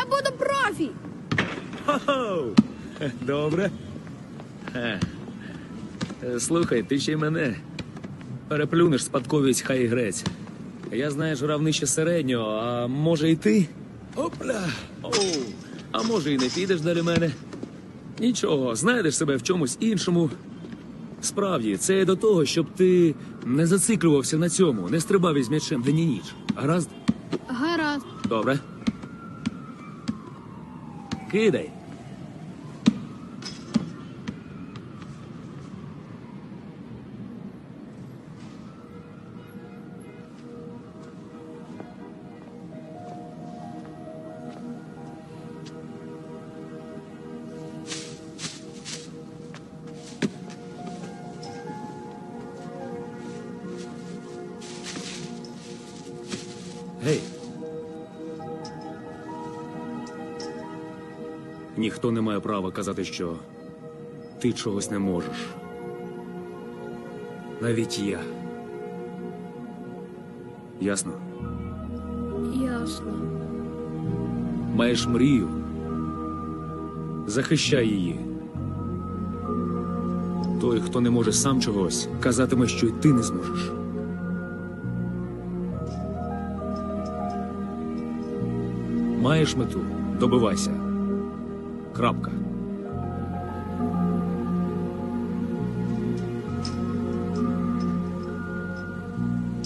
Я буду профі. Хо-хо! Добре. Е. Е, Слухай, ти ще й мене. Переплюнеш спадковість хай грець. Я грав нижче середнього, а може і ти? Опля! Оу. А може і не підеш далі мене? Нічого, знайдеш себе в чомусь іншому. Справді, це до того, щоб ти не зациклювався на цьому, не стрибав із м'ячем день і ніч. Гаразд? Гаразд. Добре. aqui, daí. Hey. Ніхто не має права казати, що ти чогось не можеш. Навіть я. Ясно? Ясно. Маєш мрію. Захищай її. Той, хто не може сам чогось, казатиме, що й ти не зможеш. Маєш мету, добивайся. Крапка.